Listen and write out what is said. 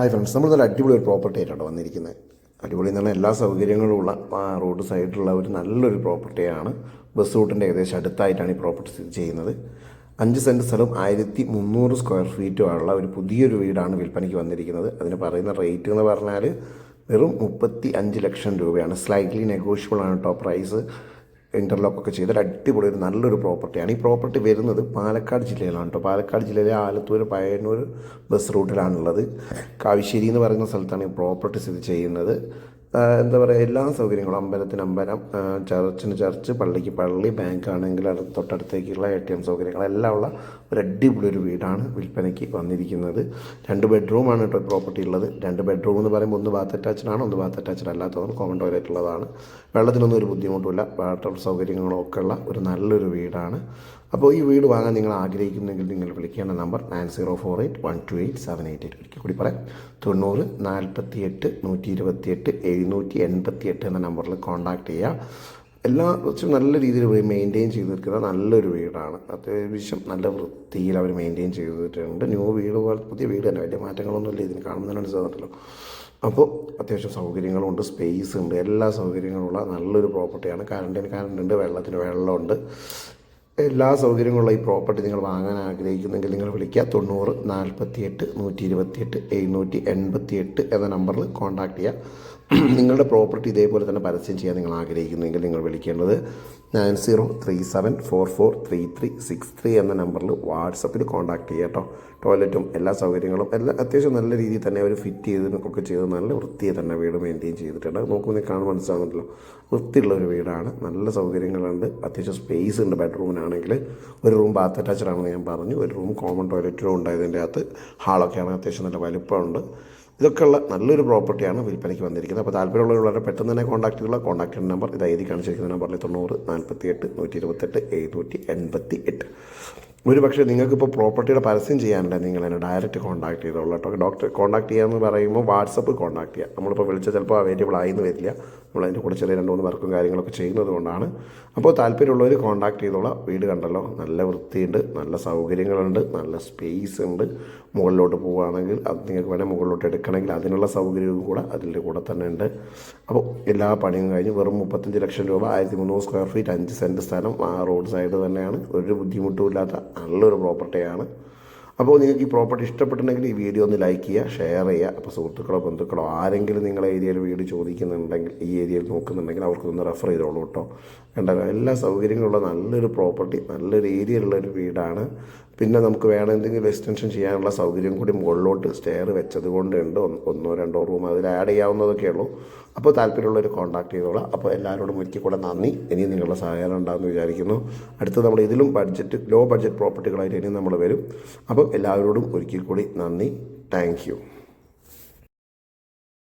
Hi friends നമ്മൾ നല്ല അടിപൊളി ഒരു പ്രോപ്പർട്ടി ആയിട്ടാണ് വന്നിരിക്കുന്നത് അടിപൊളി എന്ന് പറഞ്ഞാൽ എല്ലാ സൗകര്യങ്ങളും ഉള്ള റോഡ് സൈഡിലുള്ള ഒരു നല്ലൊരു പ്രോപ്പർട്ടിയാണ് ബസ് റൂട്ടിന്റെ ഏകദേശം അടുത്തായിട്ടാണ് ഈ പ്രോപ്പർട്ടി സ്ഥിതി ചെയ്യുന്നത്. അഞ്ച് സെന്റ് സ്ഥലം ആയിരത്തി മുന്നൂറ് സ്ക്വയർ ഫീറ്റും ഉള്ള ഒരു പുതിയൊരു വീടാണ് വിൽപ്പനയ്ക്ക് വന്നിരിക്കുന്നത്. അതിന് പറയുന്ന റേറ്റ് എന്ന് പറഞ്ഞാൽ വെറും മുപ്പത്തി അഞ്ച് ലക്ഷം രൂപയാണ്. സ്ലൈറ്റ്ലി നെഗോഷ്യബിൾ ആണ് ടോപ്പ് പ്രൈസ് ഇന്റർലോക്ക് ഒക്കെ ചെയ്തൊരു അടിപൊളി ഒരു നല്ലൊരു പ്രോപ്പർട്ടിയാണ് ഈ പ്രോപ്പർട്ടി വരുന്നത് പാലക്കാട് ജില്ലയിലാണ് കേട്ടോ പാലക്കാട് ജില്ലയിലെ ആലത്തൂർ പയ്യന്നൂർ ബസ് റൂട്ടിലാണുള്ളത് കാവിശ്ശേരി എന്ന് പറയുന്ന സ്ഥലത്താണ് ഈ പ്രോപ്പർട്ടി സ്ഥിതി ചെയ്യുന്നത്. എന്താ പറയുക എല്ലാ സൗകര്യങ്ങളും. അമ്പലത്തിന് അമ്പലം ചർച്ചിന് ചർച്ച് പള്ളിക്ക് പള്ളി ബാങ്ക് ആണെങ്കിൽ അത് തൊട്ടടുത്തേക്കുള്ള എ ടി എം സൗകര്യങ്ങളെല്ലാം ഉള്ള ഒരു അടിപൊളി ഒരു വീടാണ് വിൽപ്പനയ്ക്ക് വന്നിരിക്കുന്നത്. രണ്ട് ബെഡ്റൂമാണ് കേട്ടോ പ്രോപ്പർട്ടി ഉള്ളത്. രണ്ട് ബെഡ്റൂം എന്ന് പറയുമ്പോൾ ഒന്ന് ബാത്ത് അറ്റാച്ച്ഡ് ആണ് ഒന്ന് ബാത്ത് അറ്റാച്ച്ഡ് അല്ലാത്തതാണ് കോമൺ ടോയ്ലറ്റ് ഉള്ളതാണ്. വെള്ളത്തിനൊന്നും ഒരു ബുദ്ധിമുട്ടില്ല വാട്ടർ സൗകര്യങ്ങളൊക്കെ ഉള്ള ഒരു നല്ലൊരു വീടാണ്. അപ്പോൾ ഈ വീട് വാങ്ങാൻ നിങ്ങൾ ആഗ്രഹിക്കുന്നെങ്കിൽ നിങ്ങൾ വിളിക്കേണ്ട number nine zero four eight one two eight seven eight eight ഒരിക്കൽ കൂടി പറയാം. തൊണ്ണൂറ് നാൽപ്പത്തി എട്ട് നൂറ്റി ഇരുപത്തി എട്ട് എഴുന്നൂറ്റി എൺപത്തി എട്ട് എന്ന നമ്പറിൽ കോൺടാക്ട് ചെയ്യുക എല്ലാ കുറച്ചും നല്ല രീതിയിൽ മെയിന്റെയിൻ ചെയ്ത് നിൽക്കുന്ന നല്ലൊരു വീടാണ്. അത്യാവശ്യം നല്ല വൃത്തിയിൽ അവർ മെയിന്റെയിൻ ചെയ്തിട്ടുണ്ട്. ന്യൂ വീട് പോലെ പുതിയ വീട് തന്നെ. വലിയ മാറ്റങ്ങളൊന്നുമില്ല ഇതിന് കാണുന്നതിനാണ് സാധനമല്ലോ അപ്പോൾ അത്യാവശ്യം സൗകര്യങ്ങളുണ്ട് സ്പേസ് ഉണ്ട്. എല്ലാ സൗകര്യങ്ങളുള്ള നല്ലൊരു പ്രോപ്പർട്ടിയാണ് കറണ്ടിന് കറണ്ട് ഉണ്ട് വെള്ളത്തിന് വെള്ളമുണ്ട്. എല്ലാ സൗകര്യങ്ങളുള്ള ഈ പ്രോപ്പർട്ടി നിങ്ങൾ വാങ്ങാൻ ആഗ്രഹിക്കുന്നെങ്കിൽ നിങ്ങൾ വിളിക്കുക. തൊണ്ണൂറ് നാൽപ്പത്തി എട്ട് നൂറ്റി ഇരുപത്തിയെട്ട് എഴുന്നൂറ്റി എൺപത്തി എട്ട് എന്ന നമ്പറിൽ കോൺടാക്റ്റ് ചെയ്യുക. നിങ്ങളുടെ പ്രോപ്പർട്ടി ഇതേപോലെ തന്നെ പരസ്യം ചെയ്യാൻ നിങ്ങൾ ആഗ്രഹിക്കുന്നുവെങ്കിൽ നിങ്ങൾ വിളിക്കേണ്ടത് nine zero three seven four four three three six three എന്ന നമ്പറിൽ വാട്സപ്പിൽ കോൺടാക്ട് ചെയ്യുക കേട്ടോ. ടോയ്ലറ്റും എല്ലാ സൗകര്യങ്ങളും എല്ലാം അത്യാവശ്യം നല്ല രീതിയിൽ തന്നെ അവർ ഫിറ്റ് ചെയ്ത് ഒക്കെ ചെയ്ത് നല്ല വൃത്തിയെ തന്നെ വീട് മെയിന്റെയിൻ ചെയ്തിട്ടുണ്ട്. നോക്കുമ്പോൾ കാണാൻ മനസ്സിലാകുന്നല്ലോ വൃത്തിയുള്ള ഒരു വീടാണ്. നല്ല സൗകര്യങ്ങളുണ്ട്. അത്യാവശ്യം സ്പേസ് ഉണ്ട് ബെഡ്റൂമിനാണെങ്കിൽ ഒരു റൂം ബാത്ത് അറ്റാച്ച്ഡ് ആണെന്ന് ഞാൻ പറഞ്ഞു. ഒരു റൂം കോമൺ ടോയ്ലറ്റും ഉണ്ട് ഇതിന്റെ അകത്ത്. ഹാളൊക്കെയാണ് അത്യാവശ്യം നല്ല വലുപ്പമുണ്ട്. ഇതൊക്കെയുള്ള നല്ലൊരു പ്രോപ്പർട്ടിയാണ് വിൽപ്പനയ്ക്ക് വന്നിരിക്കുന്നത്. അപ്പോൾ താല്പര്യമുള്ളവർ വളരെ പെട്ടെന്ന് തന്നെ കോൺടാക്ട് ചെയ്തുള്ള കോൺടാക്ട് നമ്പർ ഇത് കാണിച്ചിരിക്കുന്ന നമ്പറിൽ തൊണ്ണൂറ് നാൽപ്പത്തി എട്ട് നൂറ്റി ഇരുപത്തെട്ട് എഴുന്നൂറ്റി എൺപത്തി എട്ട് ഒരു പക്ഷേ നിങ്ങൾക്കിപ്പോൾ പ്രോപ്പർട്ടിയുടെ പരസ്യം ചെയ്യാനുണ്ട് നിങ്ങൾ എന്നെ ഡയറക്റ്റ് കോൺടാക്ട് ചെയ്തോളൂ കേട്ടോ. ഡോക്ടർ കോൺടാക്ട് ചെയ്യാമെന്ന് പറയുമ്പോൾ വാട്സപ്പ് കോൺടാക്ട് ചെയ്യാം. നമ്മളിപ്പോൾ വിളിച്ചാൽ ചിലപ്പോൾ അവൈലബിൾ ആയിന്ന് വരില്ല. നമ്മൾ അതിന്റെ കൂടെ ചെറിയ രണ്ട് മൂന്ന് വർക്കും കാര്യങ്ങളൊക്കെ ചെയ്യുന്നത് കൊണ്ടാണ്. അപ്പോൾ താല്പര്യമുള്ളവർ കോൺടാക്ട് ചെയ്തോളാം. വീട് കണ്ടല്ലോ നല്ല വൃത്തിയുണ്ട് നല്ല സൗകര്യങ്ങളുണ്ട് നല്ല സ്പേസ് ഉണ്ട്. മുകളിലോട്ട് പോവുകയാണെങ്കിൽ അത് നിങ്ങൾക്ക് വേണേൽ മുകളിലോട്ട് എടുക്കണമെങ്കിൽ അതിനുള്ള സൗകര്യവും കൂടെ അതിന്റെ കൂടെ തന്നെ ഉണ്ട്. അപ്പോൾ എല്ലാ പണിയും കഴിഞ്ഞ് വെറും മുപ്പത്തഞ്ച് ലക്ഷം രൂപ ആയിരത്തി മുന്നൂറ് സ്ക്വയർ ഫീറ്റ് അഞ്ച് സെന്റ് സ്ഥലം ആ റോഡ് സൈഡ് തന്നെയാണ്. ഒരു ബുദ്ധിമുട്ടും ഇല്ലാത്ത നല്ലൊരു പ്രോപ്പർട്ടിയാണ്. അപ്പോൾ നിങ്ങൾക്ക് ഈ പ്രോപ്പർട്ടി ഇഷ്ടപ്പെട്ടിട്ടുണ്ടെങ്കിൽ ഈ വീഡിയോ ഒന്ന് ലൈക്ക് ചെയ്യുക ഷെയർ ചെയ്യുക. അപ്പോൾ സുഹൃത്തുക്കളോ ബന്ധുക്കളോ ആരെങ്കിലും നിങ്ങളെ ഏരിയയിൽ വീട് ചോദിക്കുന്നുണ്ടെങ്കിൽ ഈ ഏരിയയിൽ നോക്കുന്നുണ്ടെങ്കിൽ അവർക്കൊന്ന് റെഫർ ചെയ്തോളൂ കേട്ടോ. കണ്ടല്ലോ എല്ലാ സൗകര്യങ്ങളുള്ള നല്ലൊരു പ്രോപ്പർട്ടി നല്ലൊരു ഏരിയയിലുള്ള ഒരു വീടാണ്. പിന്നെ നമുക്ക് വേണം എന്തെങ്കിലും എക്സ്റ്റൻഷൻ ചെയ്യാനുള്ള സൗകര്യം കൂടി മുകളിലോട്ട് സ്റ്റെയർ വെച്ചത് കൊണ്ട് ഉണ്ട്. ഒന്ന്- രണ്ടോ റൂം അതിൽ ആഡ് ചെയ്യാവുന്നതൊക്കെ ഉള്ളൂ. അപ്പോൾ താല്പര്യമുള്ളവർ കോൺടാക്ട് ചെയ്തോളാം. അപ്പോൾ എല്ലാവരോടും ഒരിക്കൽ കൂടെ നന്ദി. ഇനിയും നിങ്ങളുടെ സഹായം ഉണ്ടാകുമെന്ന് വിചാരിക്കുന്നു. അടുത്ത് നമ്മൾ ഇതിലും ബഡ്ജറ്റ് ലോ ബഡ്ജറ്റ് പ്രോപ്പർട്ടികളായിട്ട് ഇനിയും നമ്മൾ വരും. അപ്പോൾ എല്ലാവരോടും ഒരിക്കൽ കൂടി നന്ദി. താങ്ക്